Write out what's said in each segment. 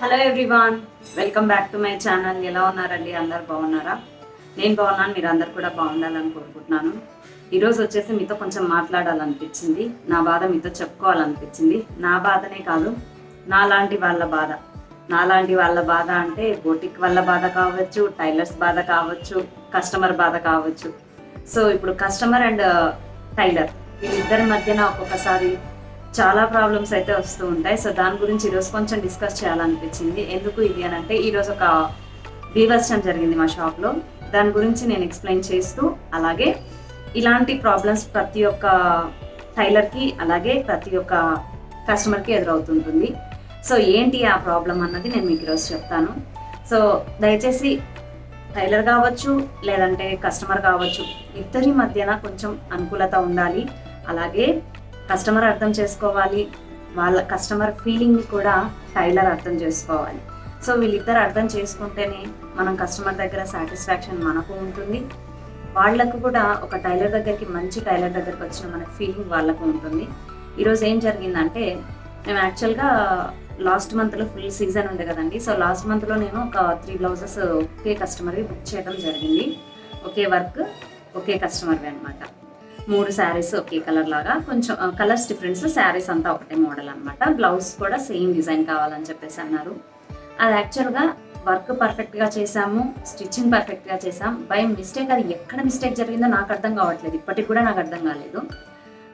Hello everyone welcome back to my channel ఎలా ఉన్నారండి? అందరు బాగున్నారా? నేను బాగున్నాను మీరు అందరు కూడా బాగుండాలని కోరుకుంటున్నాను. ఈరోజు వచ్చేసి మీతో కొంచెం మాట్లాడాలనిపించింది. నా బాధ మీతో చెప్పుకోవాలనిపించింది. నా బాధనే కాదు నాలాంటి వాళ్ళ బాధ. నాలాంటి వాళ్ళ బాధ అంటే బోటిక్ వాళ్ళ బాధ కావచ్చు టైలర్స్ బాధ కావచ్చు కస్టమర్ బాధ కావచ్చు. సో ఇప్పుడు కస్టమర్ అండ్ టైలర్ వీళ్ళిద్దరి మధ్యన ఒక్కొక్కసారి చాలా ప్రాబ్లమ్స్ అయితే వస్తూ ఉంటాయి. సో దాని గురించి ఈరోజు కొంచెం డిస్కస్ చేయాలనిపించింది. ఎందుకు ఇది అని అంటే ఈరోజు ఒక బీభత్సం జరిగింది మా షాప్లో దాని గురించి నేను ఎక్స్ప్లెయిన్ చేస్తూ అలాగే ఇలాంటి ప్రాబ్లమ్స్ ప్రతి ఒక్క టైలర్కి అలాగే ప్రతి ఒక్క కస్టమర్కి ఎదురవుతుంటుంది. సో ఏంటి ఆ ప్రాబ్లం అన్నది నేను మీకు ఈరోజు చెప్తాను. సో దయచేసి టైలర్ కావచ్చు లేదంటే కస్టమర్ కావచ్చు ఇద్దరి మధ్యన కొంచెం అనుకూలత ఉండాలి. అలాగే కస్టమర్ అర్థం చేసుకోవాలి. వాళ్ళ కస్టమర్ ఫీలింగ్ని కూడా టైలర్ అర్థం చేసుకోవాలి. సో వీళ్ళిద్దరు అర్థం చేసుకుంటేనే మనం కస్టమర్ దగ్గర సాటిస్ఫాక్షన్ మనకు ఉంటుంది. వాళ్ళకు కూడా ఒక టైలర్ దగ్గరికి మంచి టైలర్ దగ్గరికి వచ్చిన మన ఫీలింగ్ వాళ్ళకు ఉంటుంది. ఈరోజు ఏం జరిగిందంటే మేము యాక్చువల్గా లాస్ట్ మంత్లో ఫుల్ సీజన్ ఉంది కదండి. సో లాస్ట్ మంత్లో నేను ఒక త్రీ బ్లౌజెస్ ఒకే కస్టమర్కి బుక్ చేయడం జరిగింది. ఒకే వర్క్ ఒకే కస్టమర్వి అనమాట మూడు శారీస్ ఒకే కలర్ లాగా. కొంచెం కలర్స్ డిఫరెన్స్ శారీస్ అంతా ఒకటే మోడల్ అనమాట బ్లౌజ్ కూడా సేమ్ డిజైన్ కావాలని చెప్పేసి అన్నారు. అది యాక్చువల్గా వర్క్ పర్ఫెక్ట్గా చేసాము స్టిచ్చింగ్ పర్ఫెక్ట్గా చేసాం బై మిస్టేక్ అది ఎక్కడ మిస్టేక్ జరిగిందో నాకు అర్థం కావట్లేదు. ఇప్పటికి కూడా నాకు అర్థం కాలేదు.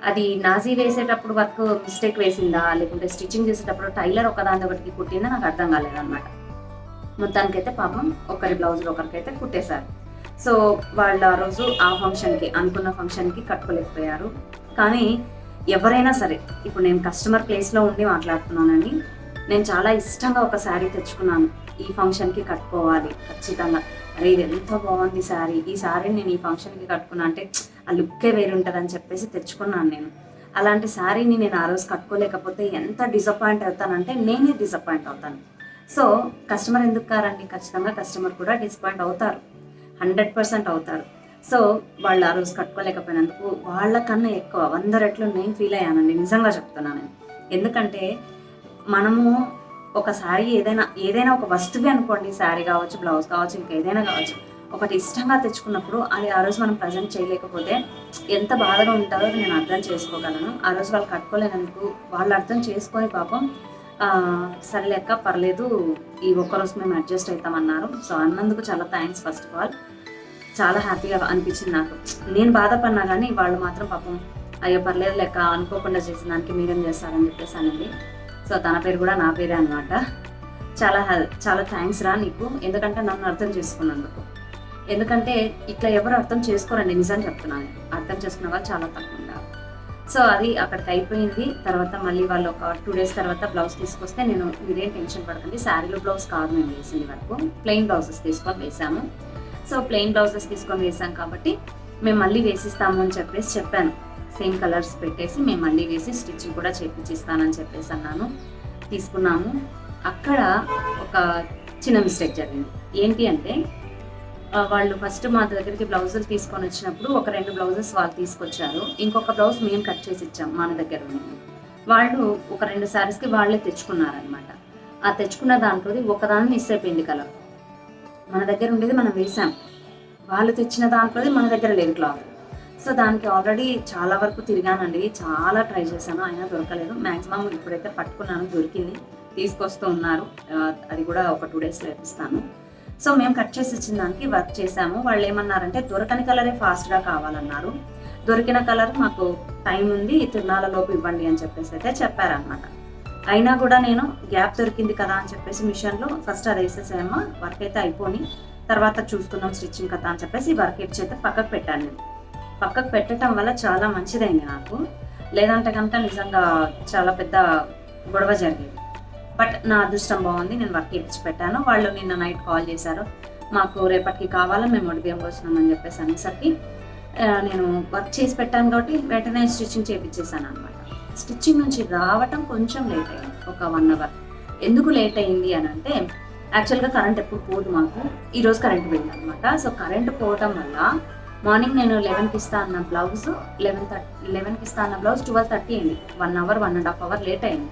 అది నాజీ వేసేటప్పుడు వర్క్ మిస్టేక్ వేసిందా? లేకుంటే స్టిచ్చింగ్ చేసేటప్పుడు టైలర్ ఒకదాని ఒకటికి కుట్టిందా? నాకు అర్థం కాలేదన్నమాట. మొత్తానికైతే పాపం ఒకరి బ్లౌజులు ఒకరికైతే కుట్టేశారు. సో వాళ్ళు ఆ రోజు ఆ ఫంక్షన్కి అనుకున్న ఫంక్షన్కి కట్టుకోలేకపోయారు. కానీ ఎవరైనా సరే ఇప్పుడు నేను కస్టమర్ ప్లేస్లో ఉండి మాట్లాడుతున్నానని నేను చాలా ఇష్టంగా ఒక శారీ తెచ్చుకున్నాను. ఈ ఫంక్షన్కి కట్టుకోవాలి ఖచ్చితంగా. అరే ఇది ఎంత బాగుంది శారీ. ఈ శారీ నేను ఈ ఫంక్షన్కి కట్టుకున్నా అంటే ఆ లుక్కే వేరుంటుంది అని చెప్పేసి తెచ్చుకున్నాను నేను. అలాంటి శారీని నేను ఆ రోజు కట్టుకోలేకపోతే ఎంత డిసప్పాయింట్ అవుతానంటే నేనే డిసప్పాయింట్ అవుతాను. సో కస్టమర్ ఎందుకు కారండి? ఖచ్చితంగా కస్టమర్ కూడా డిసప్పాయింట్ అవుతారు. హండ్రెడ్ పర్సెంట్ అవుతారు. సో వాళ్ళు ఆ రోజు కట్టుకోలేకపోయినందుకు వాళ్ళకన్నా ఎక్కువ వంద రెట్లు నేను ఫీల్ అయ్యానండి. నిజంగా చెప్తున్నాను నేను. ఎందుకంటే మనము ఒక శారీ ఏదైనా ఏదైనా ఒక వస్తువే అనుకోండి. శారీ కావచ్చు బ్లౌజ్ కావచ్చు ఇంకా ఏదైనా కావచ్చు. ఒకటి ఇష్టంగా తెచ్చుకున్నప్పుడు అది ఆ రోజు మనం ప్రజెంట్ చేయలేకపోతే ఎంత బాధగా ఉంటుందో నేను అర్థం చేసుకోగలను. ఆ రోజు వాళ్ళు కట్టుకోలేనందుకు వాళ్ళు అర్థం చేసుకొని పాపం సరేలేక పర్లేదు. ఈ ఒక్కరోజు మేము అడ్జస్ట్ అవుతామన్నారు. సో అన్నందుకు చాలా థ్యాంక్స్ ఫస్ట్ ఆఫ్ ఆల్ చాలా హ్యాపీగా అనిపించింది నాకు. నేను బాధపడినా కానీ వాళ్ళు మాత్రం పాపం అయ్యో పర్లేదు లెక్క అనుకోకుండా చేసిన దానికి మీరేం చేస్తారని చెప్పేసి అనేది. సో తన పేరు కూడా నా పేరే అనమాట చాలా చాలా థ్యాంక్స్ రా నీకు. ఎందుకంటే నన్ను అర్థం చేసుకున్నందుకు. ఎందుకంటే ఇట్లా ఎవరు అర్థం చేసుకోరండి నిజం చెప్తున్నాను. అర్థం చేసుకున్న వాళ్ళు చాలా తక్కువ సో అది అక్కడికి అయిపోయింది. తర్వాత మళ్ళీ వాళ్ళు ఒక టూ డేస్ తర్వాత బ్లౌజ్ తీసుకొస్తే నేను మీరేం టెన్షన్ పడకండి. శారీలో బ్లౌజ్ కాదు మేము వేసింది వరకు. ప్లెయిన్ బ్లౌజెస్ తీసుకొని వేసాము. సో ప్లెయిన్ బ్లౌజెస్ తీసుకొని వేసాం కాబట్టి మేము మళ్ళీ వేసిస్తాము అని చెప్పేసి చెప్పాను. సేమ్ కలర్స్ పెట్టేసి మేము మళ్ళీ వేసి స్టిచ్చింగ్ కూడా చేపించిస్తానని చెప్పేసి అన్నాను. తీసుకున్నాము. అక్కడ ఒక చిన్న మిస్టేక్ జరిగింది. ఏంటి అంటే వాళ్ళు ఫస్ట్ మా దగ్గరికి బ్లౌజులు తీసుకొని వచ్చినప్పుడు ఒక రెండు బ్లౌజెస్ వాళ్ళు తీసుకొచ్చారు. ఇంకొక బ్లౌజ్ మేము కట్ చేసి ఇచ్చాం మన దగ్గర నుండి వాళ్ళు ఒక రెండు శారీస్కి వాళ్ళే తెచ్చుకున్నారనమాట ఆ తెచ్చుకున్న దాంట్లో ఒకదాని మిస్ అయిపోయింది కలర్. మన దగ్గర ఉండేది మనం వేసాం. వాళ్ళు తెచ్చిన దాంట్లోది మన దగ్గర లేదు క్లాత్ సో దానికి ఆల్రెడీ చాలా వరకు తిరిగానండి. చాలా ట్రై చేశాను. అయినా దొరకలేదు. మ్యాక్సిమం ఇప్పుడైతే పట్టుకున్నాను దొరికింది. తీసుకొస్తూ ఉన్నారు. అది కూడా ఒక టూ డేస్లో ఇస్తాను సో మేము కట్ చేసి ఇచ్చిన దానికి వర్క్ చేసాము వాళ్ళు ఏమన్నారంటే దొరకని కలరే ఫాస్ట్గా కావాలన్నారు. దొరికిన కలర్ మాకు టైం ఉంది తిరునాళ్ళలోపు ఇవ్వండి అని చెప్పేసి అయితే చెప్పారనమాట అయినా కూడా నేను గ్యాప్ దొరికింది కదా అని చెప్పేసి మిషన్లో ఫస్ట్ అది వేసేసామా వర్క్ అయితే అయిపోని తర్వాత చూసుకుందాం స్టిచ్చింగ్ కదా అని చెప్పేసి వర్క్ ఇచ్చి అయితే పక్కకు పెట్టాను. నేను పక్కకు పెట్టడం వల్ల చాలా మంచిదైంది నాకు. లేదంటే కనుక నిజంగా చాలా పెద్ద గొడవ జరిగేది. బట్ నా అదృష్టం బాగుంది నేను వర్క్ ఇచ్చి పెట్టాను వాళ్ళు నిన్న నైట్ కాల్ చేశారు. మాకు రేపటికి కావాలా మేము ఒడిబియ్యం వస్తున్నామని చెప్పేసి అనేసరికి నేను వర్క్ చేసి పెట్టాను కాబట్టి వెంటనే స్టిచ్చింగ్ చేయించేసాను అనమాట స్టిచ్చింగ్ నుంచి రావటం కొంచెం లేట్ అయింది ఒక వన్ అవర్. ఎందుకు లేట్ అయింది అని అంటే యాక్చువల్గా కరెంట్ ఎప్పుడు పోదు మాకు. ఈరోజు కరెంట్ పోయింది అనమాట సో కరెంట్ పోవటం వల్ల మార్నింగ్ నేను లెవెన్కి ఇస్తా అన్న బ్లౌజ్ లెవెన్ థర్టీ లెవెన్కి ఇస్తా అన్న బ్లౌజ్ ట్వెల్వ్ థర్టీ అయింది. One hour one and half hour late అయింది.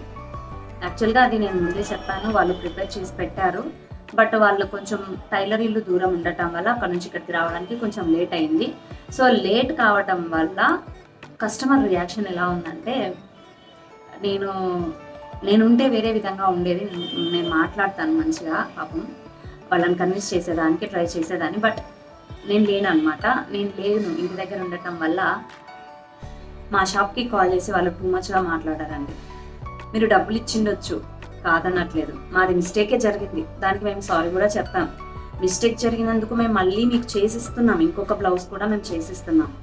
యాక్చువల్గా అది నేను ముందే చెప్పాను వాళ్ళు ప్రిపేర్ చేసి పెట్టారు. బట్ వాళ్ళు కొంచెం టైలర్ ఇల్లు దూరం ఉండటం వల్ల అక్కడ నుంచి ఇక్కడికి రావడానికి కొంచెం లేట్ అయింది. సో లేట్ కావటం వల్ల కస్టమర్ రియాక్షన్ ఎలా ఉందంటే నేను నేనుంటే వేరే విధంగా ఉండేది. నేను- నేను మాట్లాడతాను మంచిగా పాపం. వాళ్ళని కన్విన్స్ చేసేదానికి ట్రై చేసేదాన్ని. బట్ నేను లేను అనమాట నేను లేను. ఇంటి దగ్గర ఉండటం వల్ల మా షాప్కి కాల్ చేసి వాళ్ళు టూ మచ్గా మాట్లాడారండి. మీరు డబ్బులు ఇచ్చిండొచ్చు కాదనట్లేదు. మాది మిస్టేకే జరిగింది. దానికి మేము సారీ కూడా చెప్పాం. మిస్టేక్ జరిగినందుకు మేము మళ్ళీ మీకు చేసిస్తున్నాం. ఇంకొక బ్లౌజ్ కూడా మేము చేసిస్తున్నాం.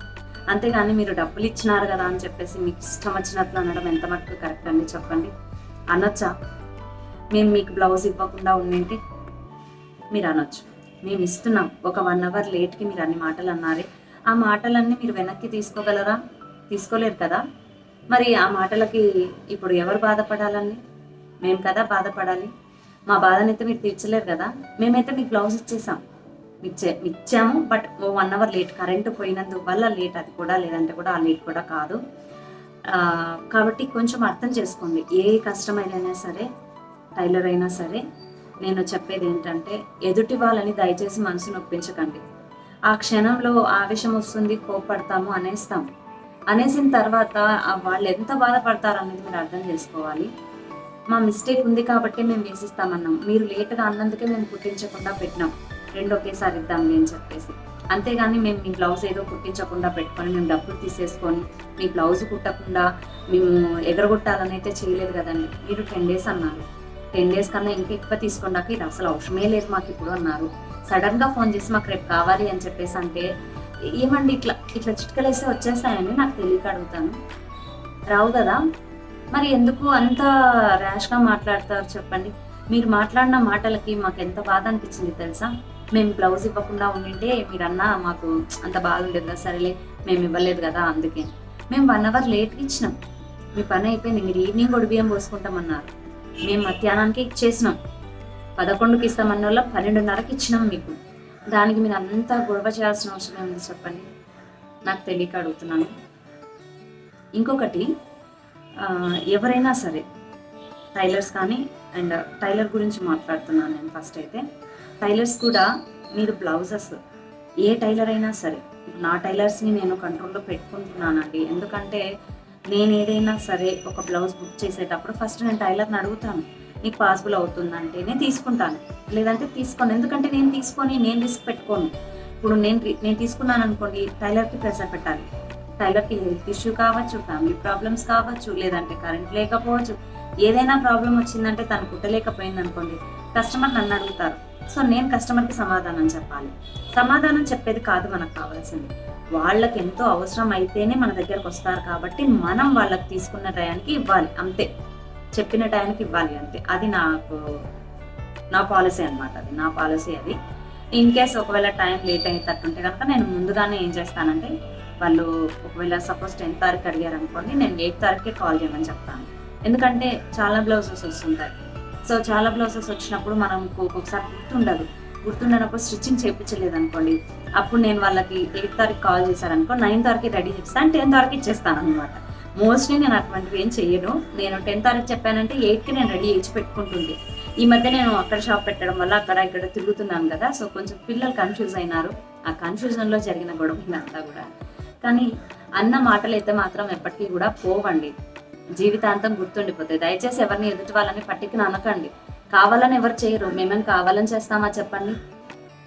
అంతేగాని మీరు డబ్బులు ఇచ్చినారు కదా అని చెప్పేసి మీకు ఇష్టం వచ్చినట్లు అనడం ఎంత మటుకు కరెక్ట్ అండి చెప్పండి? అనొచ్చా? మేము మీకు బ్లౌజ్ ఇవ్వకుండా ఉండింటే మీరు అనొచ్చు. మేము ఇస్తున్నాం. ఒక వన్ అవర్ లేట్కి మీరు అన్ని మాటలు అన్నారే. ఆ మాటలన్నీ మీరు వెనక్కి తీసుకోగలరా? తీసుకోలేరు కదా? మరి ఆ మాటలకి ఇప్పుడు ఎవరు బాధపడాలండి? మేము కదా బాధపడాలి. మా బాధనైతే మీరు తీర్చలేరు కదా. మేమైతే మీకు బ్లౌజ్ ఇచ్చేసాం. ఇచ్చే ఇచ్చాము but oh one hour late. Current పోయినందు వల్ల లేట్ అది కూడా లేదంటే కూడా ఆ లేట్ కూడా కాదు. కాబట్టి కొంచెం అర్థం చేసుకోండి. ఏ కస్టమర్ సరే టైలర్ అయినా సరే నేను చెప్పేది ఏంటంటే ఎదుటి వాళ్ళని దయచేసి మనసు నొప్పించకండి. ఆ క్షణంలో ఆవేశం వస్తుంది కోపడతాము అనేస్తాం. అనేసిన తర్వాత ఆ వాళ్ళు ఎంత బాధపడతారు అనేది మీరు అర్థం చేసుకోవాలి. మా మిస్టేక్ ఉంది కాబట్టి మేము వేసిస్తామన్నాం. మీరు లేట్గా అన్నందుకే మేము కుట్టించకుండా పెట్టినాం. రెండు ఒకేసారి ఇద్దాంలే అని చెప్పేసి. అంతేగాని మేము మీ బ్లౌజ్ ఏదో కుట్టించకుండా పెట్టుకొని మేము డబ్బులు తీసేసుకొని మీ బ్లౌజ్ కుట్టకుండా మేము ఎగరగొట్టాలని అయితే చేయలేదు కదండి. మీరు టెన్ డేస్ అన్నారు. టెన్ డేస్ కన్నా ఇంకా ఎక్కువ తీసుకున్నాక ఇది అసలు అవసరమే లేదు మాకు ఇప్పుడు అన్నారు. సడన్గా ఫోన్ చేసి మాకు రేపు కావాలి అని చెప్పేసి అంటే ఏమండి ఇట్లా ఇట్లా చిట్కలు వేస్తే వచ్చేస్తాయని నాకు తెలియక అడుగుతాను. రావు కదా మరి ఎందుకు అంత ర్యాష్గా మాట్లాడతారు చెప్పండి. మీరు మాట్లాడిన మాటలకి మాకు ఎంత బాధ అనిపించింది తెలుసా? మేము బ్లౌజ్ ఇవ్వకుండా ఉండింటే మీరన్నా మాకు అంత బాధ కదా సరేలే మేము ఇవ్వలేదు కదా అందుకే. మేము వన్ అవర్ లేట్గా ఇచ్చినాం. మీ పని అయిపోయింది మీరు ఈవినింగ్ కూడా బియ్యం పోసుకుంటామన్నారు. మేము మధ్యాహ్నానికి ఇచ్చేసినాం. పదకొండుకి ఇస్తామన్న వాళ్ళ పన్నెండున్నరకి ఇచ్చినాం మీకు. దానికి మీరు అంతా గొడవ చేయాల్సిన అవసరం ఉంది చెప్పండి? నాకు తెలియక అడుగుతున్నాను. ఇంకొకటి ఎవరైనా సరే టైలర్స్ కానీ అండ్ టైలర్ గురించి మాట్లాడుతున్నాను నేను ఫస్ట్ అయితే. టైలర్స్ కూడా మీరు బ్లౌజెస్ ఏ టైలర్ అయినా సరే నా టైలర్స్ని నేను కంట్రోల్లో పెట్టుకుంటున్నానండి. ఎందుకంటే నేను ఏదైనా సరే ఒక బ్లౌజ్ బుక్ చేసేటప్పుడు ఫస్ట్ నేను టైలర్ని అడుగుతాను. నీకు పాసిబుల్ అవుతుందంటేనే తీసుకుంటాను. లేదంటే తీసుకోను. ఎందుకంటే నేను తీసుకొని నేను రిస్క్ పెట్టుకోను. ఇప్పుడు నేను రి- నేను తీసుకున్నాను అనుకోండి టైలర్కి ప్రెషర్ పెట్టాలి. టైలర్కి హెల్త్ ఇష్యూ కావచ్చు ఫ్యామిలీ ప్రాబ్లమ్స్ కావచ్చు లేదంటే కరెంట్ లేకపోవచ్చు. ఏదైనా ప్రాబ్లం వచ్చిందంటే తను కుట్టలేకపోయింది అనుకోండి కస్టమర్ నన్ను అడుగుతారు. సో నేను కస్టమర్కి సమాధానం చెప్పాలి. సమాధానం చెప్పేది కాదు మనకు కావాల్సింది. వాళ్ళకి ఎంతో అవసరం అయితేనే మన దగ్గరకు వస్తారు కాబట్టి మనం వాళ్ళకి తీసుకున్న టయానికి ఇవ్వాలి. అంతే. చెప్పిన టైంకి ఇవ్వాలి అంతే. అది నాకు నా పాలసీ అనమాట అది నా పాలసీ అది. ఇన్ కేస్ ఒకవేళ టైం లేట్ అయ్యేటట్టుంటే కనుక నేను ముందుగానే ఏం చేస్తానంటే వాళ్ళు ఒకవేళ సపోజ్ టెన్త్ తారీఖు అడిగారు అనుకోండి నేను ఎయిత్ తారీఖుకే కాల్ చేయమని చెప్తాను. ఎందుకంటే చాలా బ్లౌజెస్ వస్తుంటాయి. సో చాలా బ్లౌజెస్ వచ్చినప్పుడు మనం ఒక్కొక్కసారి గుర్తుండదు. గుర్తుండనప్పుడు స్టిచ్చింగ్ చేయించలేదు అనుకోండి అప్పుడు నేను వాళ్ళకి ఎయిత్ తారీఖు కాల్ చేశారనుకో నైన్ తారీఖు రెడీ చేస్తాను టెన్ తారీఖు ఇచ్చేస్తాను అనమాట మోస్ట్లీ నేను అటువంటివి ఏం చెయ్యను. నేను టెన్ తారీఖు చెప్పానంటే ఎయిట్కి నేను రెడీ చేసి పెట్టుకుంటుంది ఈ మధ్య నేను అక్కడ షాప్ పెట్టడం వల్ల అక్కడ ఇక్కడ తిరుగుతున్నాను కదా సో కొంచెం పిల్లలు కన్ఫ్యూజ్ అయినారు. ఆ కన్ఫ్యూజన్లో జరిగిన గొడవ అంతా కూడా. కానీ అన్న మాటలు అయితే మాత్రం ఎప్పటికీ కూడా పోవండి. జీవితాంతం గుర్తుండిపోతాయి. దయచేసి ఎవరిని ఎదుటి వాళ్ళని పట్టికి అనకండి కావాలని ఎవరు చేయరు. మేమేం కావాలని చేస్తామా చెప్పండి?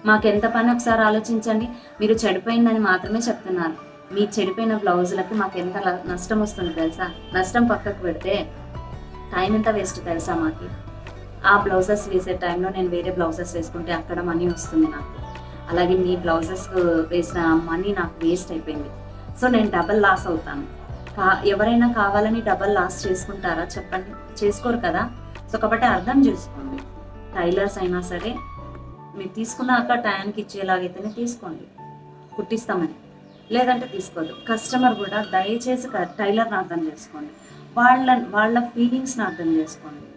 మాకెంత పని ఒకసారి ఆలోచించండి. మీరు చెడిపోయిందని మాత్రమే చెప్తున్నారు. మీ చెడిపోయిన బ్లౌజులకి మాకు ఎంత నష్టం వస్తుంది తెలుసా? నష్టం పక్కకు పెడితే టైం ఎంత వేస్ట్ తెలుసా మాకు? ఆ బ్లౌజెస్ వేసే టైంలో నేను వేరే బ్లౌజెస్ వేసుకుంటే అక్కడ మనీ వస్తుంది నాకు. అలాగే మీ బ్లౌజెస్ వేసిన మనీ నాకు వేస్ట్ అయిపోయింది. సో నేను డబల్ లాస్ అవుతాను. కా ఎవరైనా కావాలని డబల్ లాస్ చేసుకుంటారా చెప్పండి. చేసుకోరు కదా? సో కాబట్టి అర్థం చేసుకోండి. టైలర్స్ అయినా సరే మీరు తీసుకున్నాక టైంకి ఇచ్చేలాగైతేనే తీసుకోండి. కుట్టిస్తామని. లేదంటే తీసుకోవద్దు కస్టమర్ కూడా దయచేసి క- టైలర్ని అర్థం చేసుకోండి. వాళ్ళ వాళ్ళ ఫీలింగ్స్ని అర్థం చేసుకోండి.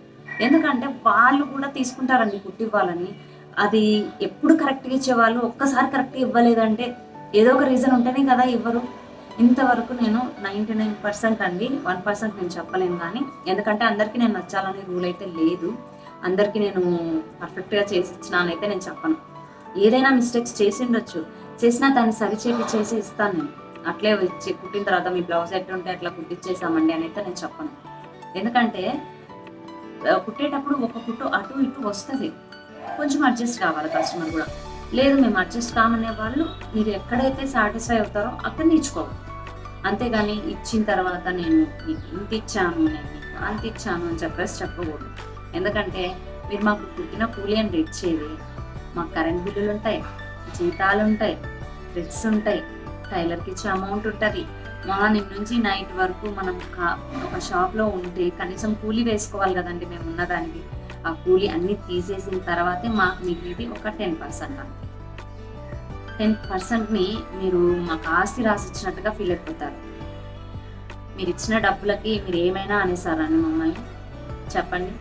ఎందుకంటే వాళ్ళు కూడా తీసుకుంటారండి కుట్టివ్వాలని అది ఎప్పుడు కరెక్ట్గా ఇచ్చేవాళ్ళు ఒక్కసారి కరెక్ట్గా ఇవ్వలేదంటే ఏదో ఒక రీజన్ ఉంటేనే కదా ఇవ్వరు. ఇంతవరకు నేను నైంటీ నైన్ పర్సెంట్ అండి. వన్ పర్సెంట్ నేను చెప్పలేను కానీ ఎందుకంటే అందరికీ నేను నచ్చాలనే రూల్ అయితే లేదు. అందరికీ నేను పర్ఫెక్ట్గా చేసి ఇచ్చినానైతే నేను చెప్పను. ఏదైనా మిస్టేక్స్ చేసి ఉండొచ్చు. చేసినా దాన్ని సరిచేపి చేసి ఇస్తాను నేను. అట్లే వచ్చి కుట్టిన తర్వాత మీ బ్లౌజ్ ఎట్లుంటే అట్లా కుట్టించేసామండి అని అయితే నేను చెప్పను. ఎందుకంటే కుట్టేటప్పుడు ఒక కుట్టు అటు ఇటు వస్తుంది. కొంచెం అడ్జస్ట్ కావాలి కస్టమర్ కూడా. లేదు మేము అడ్జస్ట్ కామనే వాళ్ళు మీరు ఎక్కడైతే సాటిస్ఫై అవుతారో అక్కడ నేర్చుకోవాలి. అంతేగాని ఇచ్చిన తర్వాత నేను మీకు ఇంత ఇచ్చాను నేను అంత ఇచ్చాను అని చెప్పేసి చెప్పకూడదు. ఎందుకంటే మీరు మాకు పుట్టిన కూలి అని ఇచ్చేది మాకు కరెంట్ బిల్లులు ఉంటాయి. జీతాలు ఉంటాయి థ్రెడ్స్ ఉంటాయి టైలర్కి ఇచ్చే అమౌంట్ ఉంటుంది మార్నింగ్ నుంచి నైట్ వరకు మనం ఒక షాప్లో ఉంటే కనీసం కూలీ వేసుకోవాలి కదండి మేము ఉన్నదానికి ఆ కూలీ అన్ని తీసేసిన తర్వాతే మాకు మిగిలింది ఒక టెన్ పర్సెంట్ టెన్ పర్సెంట్ని మీరు మాకు ఆస్తి రాసిచ్చినట్టుగా ఫీల్ అయిపోతారు. మీరు ఇచ్చిన డబ్బులకి మీరు ఏమైనా అనేసారని మమ్మల్ని? చెప్పండి.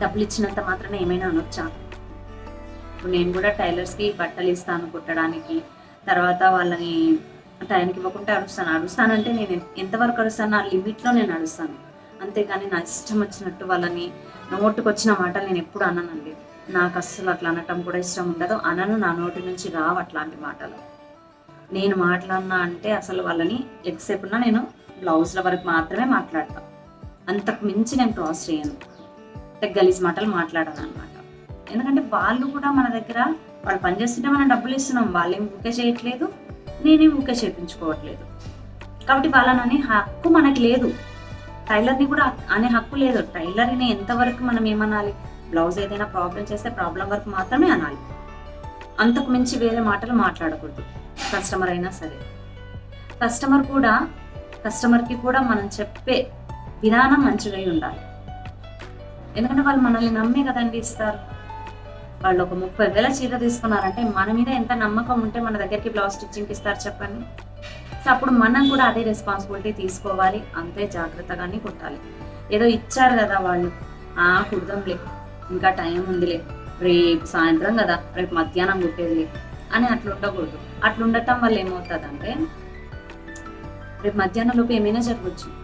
డబ్బులు ఇచ్చినంత మాత్రమే ఏమైనా అనొచ్చా? ఇప్పుడు నేను కూడా టైలర్స్కి బట్టలు ఇస్తాను కుట్టడానికి. తర్వాత వాళ్ళని టైంకి ఇవ్వకుంటే అరుస్తాను అరుస్తానంటే నేను ఎంతవరకు అరుస్తాను నా లిమిట్లో నేను అరుస్తాను అంతేకాని నా ఇష్టం వచ్చినట్టు వాళ్ళని నోటుకు వచ్చిన మాటలు నేను ఎప్పుడు అననండి. నాకు అస్సలు అట్లా అనటం కూడా ఇష్టం ఉండదు. అనను నా నోటి నుంచి రావు అట్లాంటి మాటలు. నేను మాట్లాడినా అంటే అసలు వాళ్ళని ఎంతసేపు నేను బ్లౌజ్ల వరకు మాత్రమే మాట్లాడతాను అంతకు మించి నేను క్రాస్ చేయను. అంటే గలీజ్ మాటలు మాట్లాడను అనమాట ఎందుకంటే వాళ్ళు కూడా మన దగ్గర వాళ్ళు పనిచేస్తుంటే మనం డబ్బులు ఇస్తున్నాం. వాళ్ళేం ఊకే చేయట్లేదు నేనేం ఊకే చేయించుకోవట్లేదు కాబట్టి వాళ్ళని అనే హక్కు మనకి లేదు. టైలర్ని కూడా అనే హక్కు లేదు. టైలర్ని ఎంతవరకు మనం ఏమనాలి? బ్లౌజ్ ఏదైనా ప్రాబ్లం చేస్తే ప్రాబ్లం వరకు మాత్రమే అనాలి. అంతకు మించి వేరే మాటలు మాట్లాడకూడదు. కస్టమర్ అయినా సరే. కస్టమర్ కూడా కస్టమర్కి కూడా మనం చెప్పే విధానం మంచిగా ఉండాలి. ఎందుకంటే వాళ్ళు మనల్ని నమ్మే కదండి ఇస్తారు. వాళ్ళు ఒక ముప్పై వేల చీర తీసుకున్నారంటే మన మీద ఎంత నమ్మకం ఉంటే మన దగ్గరికి బ్లౌజ్ స్టిచ్చింగ్కి ఇస్తారు చెప్పండి. సో అప్పుడు మనం కూడా అదే రెస్పాన్సిబిలిటీ తీసుకోవాలి. అంతే జాగ్రత్తగానే కుట్టాలి ఏదో ఇచ్చారు కదా వాళ్ళు. ఆ కుడదాంలే. ఇంకా టైం ఉందిలే. రేపు సాయంత్రం కదా. రేపు మధ్యాహ్నం కుట్టేదిలే అని అట్లా ఉండకూడదు. అట్లా ఉండటం వల్ల ఏమవుతుందంటే రేపు మధ్యాహ్నం లోపు ఏమైనా జరగవచ్చు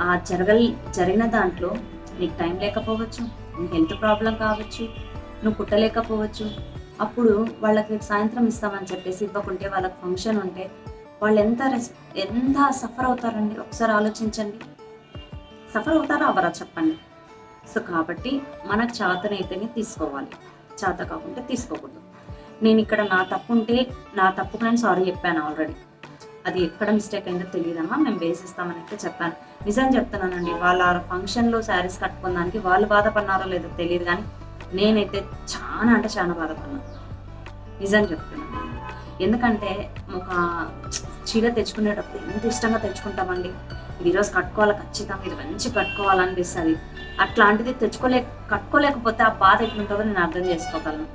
ఆ జరగ జరిగిన దాంట్లో నీకు టైం లేకపోవచ్చు. హెల్త్ ప్రాబ్లం కావచ్చు నువ్వు పుట్టలేకపోవచ్చు. అప్పుడు వాళ్ళకి రేపు సాయంత్రం ఇస్తామని చెప్పేసి ఇవ్వకుంటే వాళ్ళకి ఫంక్షన్ ఉంటే వాళ్ళు ఎంత రెస్ ఎంత సఫర్ అవుతారండి? ఒకసారి ఆలోచించండి. సఫర్ అవుతారా అవరా చెప్పండి. సో కాబట్టి మనకు చేతనైతేనే తీసుకోవాలి. చేత కాకుంటే తీసుకోకూడదు. నేను ఇక్కడ నా తప్పు ఉంటే నా తప్పుకు నేను సారీ చెప్పాను ఆల్రెడీ. అది ఎక్కడ మిస్టేక్ అయిందో తెలియదమ్మా మేము వేసిస్తామని అయితే చెప్పాను. నిజం చెప్తున్నానండి. వాళ్ళ ఫంక్షన్లో శారీస్ కట్టుకోవడానికి వాళ్ళు బాధపడినారో లేదో తెలియదు కానీ నేనైతే చాలా అంటే చాలా బాధపడినాను నిజం చెప్తున్నాను. ఎందుకంటే ఒక చీర తెచ్చుకునేటప్పుడు ఎంత ఇష్టంగా తెచ్చుకుంటామండి. ఇది ఈరోజు కట్టుకోవాలి? ఖచ్చితంగా ఇది మంచి కట్టుకోవాలనిపిస్తుంది. అట్లాంటిది తెచ్చుకోలే కట్టుకోలేకపోతే ఆ బాధ ఎట్లుంటుందో నేను అర్థం చేసుకోగలను.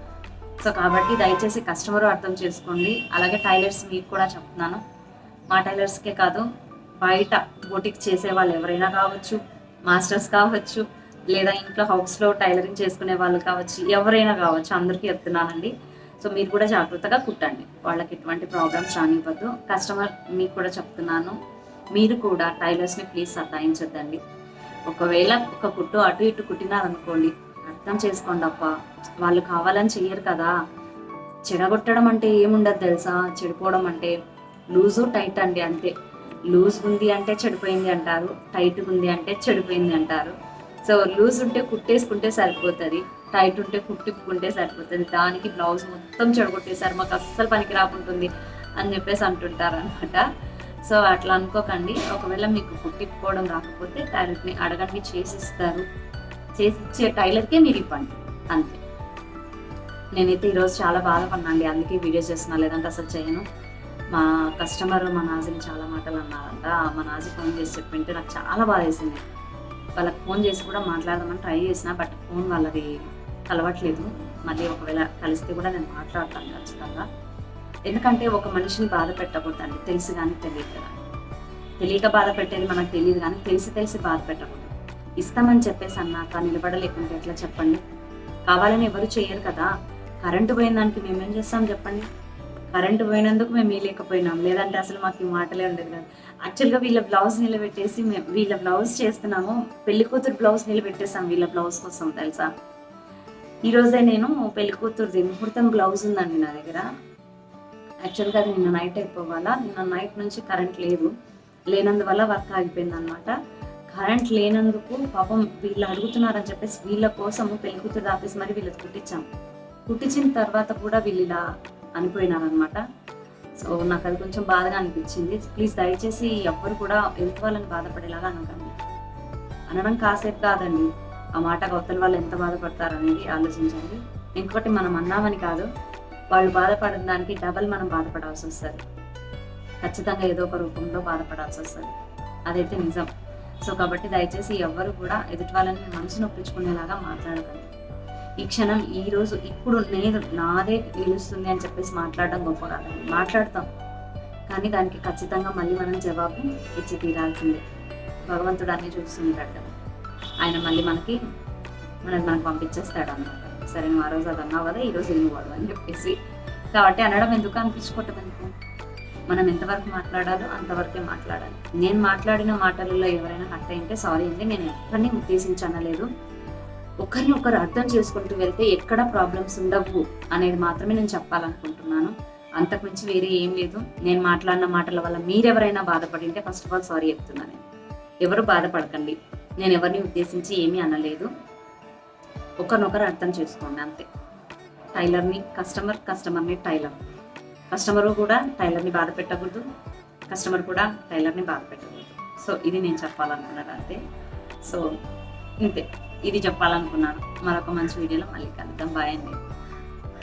సో కాబట్టి దయచేసి కస్టమర్ అర్థం చేసుకోండి. అలాగే టైలర్స్ మీకు కూడా చెప్తున్నాను. మా టైలర్స్కే కాదు బయట బోటిక్ చేసే వాళ్ళు ఎవరైనా కావచ్చు మాస్టర్స్ కావచ్చు లేదా ఇంట్లో హౌస్లో టైలరింగ్ చేసుకునే వాళ్ళు కావచ్చు ఎవరైనా కావచ్చు అందరికీ చెప్తున్నానండి. సో మీరు కూడా జాగ్రత్తగా కుట్టండి. వాళ్ళకి ఎటువంటి ప్రాబ్లమ్స్ రానివ్వద్దు. కస్టమర్ మీకు కూడా చెప్తున్నాను. మీరు కూడా టైలర్స్ని ప్లీజ్ సతాయించొద్దండి. ఒకవేళ ఒక కుట్టు అటు ఇటు కుట్టినారనుకోండి అర్థం చేసుకోండి అప్ప వాళ్ళు కావాలని చెయ్యరు కదా. చెడగొట్టడం అంటే ఏముండదు తెలుసా? చెడిపోవడం అంటే లూజు టైట్ అండి అంతే. లూజ్ ఉంది అంటే చెడిపోయింది అంటారు టైట్ ఉంది అంటే చెడిపోయింది అంటారు. సో లూజ్ ఉంటే కుట్టేసుకుంటే సరిపోతుంది టైట్ ఉంటే కుట్టిప్పుకుంటే సరిపోతుంది. దానికి బ్లౌజ్ మొత్తం చెడగొట్టేసారు మాకు అస్సలు పనికి రాకుంటుంది అని చెప్పేసి అంటుంటారు అనమాట సో అట్లా అనుకోకండి. ఒకవేళ మీకు కుట్టిప్పుకోవడం రాకపోతే టైలర్ని అడగండి చేసిస్తారు. చేసి ఇచ్చే టైలర్కే మీరు ఇవ్వండి అంతే. నేనైతే ఈరోజు చాలా బాధపడినండి అందుకే వీడియో చేస్తున్నా లేదంటే అసలు చేయను. మా కస్టమర్ మా నాజిని చాలా మాటలు అన్నారంట మా నాజీ ఫోన్ చేసి చెప్పింటే నాకు చాలా బాధ వేసింది వాళ్ళకి ఫోన్ చేసి కూడా మాట్లాడదామని ట్రై చేసిన బట్ ఫోన్ వాళ్ళది కలవట్లేదు. మళ్ళీ ఒకవేళ కలిస్తే కూడా నేను మాట్లాడతాను ఖచ్చితంగా. ఎందుకంటే ఒక మనిషిని బాధ పెట్టకూడదండి. తెలిసి కానీ తెలియదు కదా తెలియక బాధ పెట్టేది మనకు తెలియదు కానీ తెలిసి తెలిసి బాధ పెట్టకూడదు. ఇస్తామని చెప్పేసి అన్నాక నిలబడలేకుంటే ఎట్లా చెప్పండి? కావాలని ఎవరు చేయరు కదా. కరెంటు పోయిన దానికి మేమేం చేస్తాం చెప్పండి? కరెంటు పోయినందుకు మేము లేకపోయినాం లేదంటే అసలు మాకు ఈ మాటలే ఉండేది కాదు. యాక్చువల్గా వీళ్ళ బ్లౌజ్ నిలబెట్టేసి మేము వీళ్ళ బ్లౌజ్ చేస్తున్నాము. పెళ్ళి కూతురు బ్లౌజ్ నిలబెట్టేసాం వీళ్ళ బ్లౌజ్ కోసం తెలుసా? ఈరోజే నేను పెళ్ళి కూతురుది ముహూర్తం బ్లౌజ్ ఉందండి నా దగ్గర. యాక్చువల్గా అది నిన్న నైట్ అయిపోవాలా? నిన్న నైట్ నుంచి కరెంట్ లేదు. లేనందువల్ల వర్క్ ఆగిపోయింది అనమాట కరెంట్ లేనందుకు పాపం వీళ్ళు అడుగుతున్నారని చెప్పేసి వీళ్ళ కోసము పెళ్ళి కూతురు ఆఫీస్ మరి వీళ్ళకి కుట్టించాం. కుట్టించిన తర్వాత కూడా వీళ్ళు ఇలా అనిపోయినారనమాట సో నాకు అది కొంచెం బాధగా అనిపించింది. ప్లీజ్ దయచేసి ఎవ్వరు కూడా ఎదుటి వాళ్ళని బాధపడేలాగా అనకండి. అనడం కాసేపు కాదండి. ఆ మాట అవతల వాళ్ళు ఎంత బాధపడతారనేది ఆలోచించండి. ఇంకొకటి మనం అన్నామని కాదు వాళ్ళు బాధపడిన దానికి డబల్ మనం బాధపడాల్సి వస్తుంది. ఖచ్చితంగా ఏదో ఒక రూపంలో బాధపడాల్సి వస్తుంది. అదైతే నిజం. సో కాబట్టి దయచేసి ఎవ్వరు కూడా ఎదుటి వాళ్ళని మనసు నొప్పించుకునేలాగా మాట్లాడకండి. ఈ క్షణం ఈ రోజు ఇప్పుడు నేను నాదే గెలుస్తుంది అని చెప్పేసి మాట్లాడడం గొప్ప కాదండి మాట్లాడతాం. కానీ దానికి ఖచ్చితంగా మళ్ళీ మనం జవాబు ఇచ్చి తీరాల్సిందే. భగవంతుడు అన్ని చూస్తుంటాడు ఆయన మళ్ళీ మనకి మనకి మనకు పంపించేస్తాడు అన్నమాట. సరే నువ్వు ఆ రోజు అది అన్నావు కదా ఈ రోజు నువ్వు అని చెప్పేసి. కాబట్టి అనడం ఎందుకు అనిపించుకోవటం ఎందుకు? మనం ఎంతవరకు మాట్లాడాలో అంతవరకే మాట్లాడాలి. నేను మాట్లాడిన మాటలలో ఎవరైనా హట్ అయింటే సారీ అండి నేను ఎవరిని ఉద్దేశించనలేదు. ఒకరిని ఒకరు అర్థం చేసుకుంటూ వెళ్తే ఎక్కడ ప్రాబ్లమ్స్ ఉండవు అనేది మాత్రమే నేను చెప్పాలనుకుంటున్నాను. అంతకుమించి వేరే ఏం లేదు. నేను మాట్లాడిన మాటల వల్ల మీరెవరైనా బాధపడి ఉంటే ఫస్ట్ ఆఫ్ ఆల్ సారీ చెప్తున్నాను ఎవరు బాధపడకండి. నేను ఎవరిని ఉద్దేశించి ఏమీ అనలేదు. ఒకరినొకరు అర్థం చేసుకోండి అంతే. టైలర్ని కస్టమర్ కస్టమర్ని టైలర్. కస్టమర్ కూడా టైలర్ని బాధ పెట్టకూడదు. కస్టమర్ కూడా టైలర్ని బాధ పెట్టకూడదు. సో ఇది నేను చెప్పాలనుకున్నాను అంతే. సో ఇంతే. ఇది చెప్పాలనుకున్నాను. మరొక మంచి వీడియోలో మళ్ళీ కలుద్దాం. బాయ్ అండి.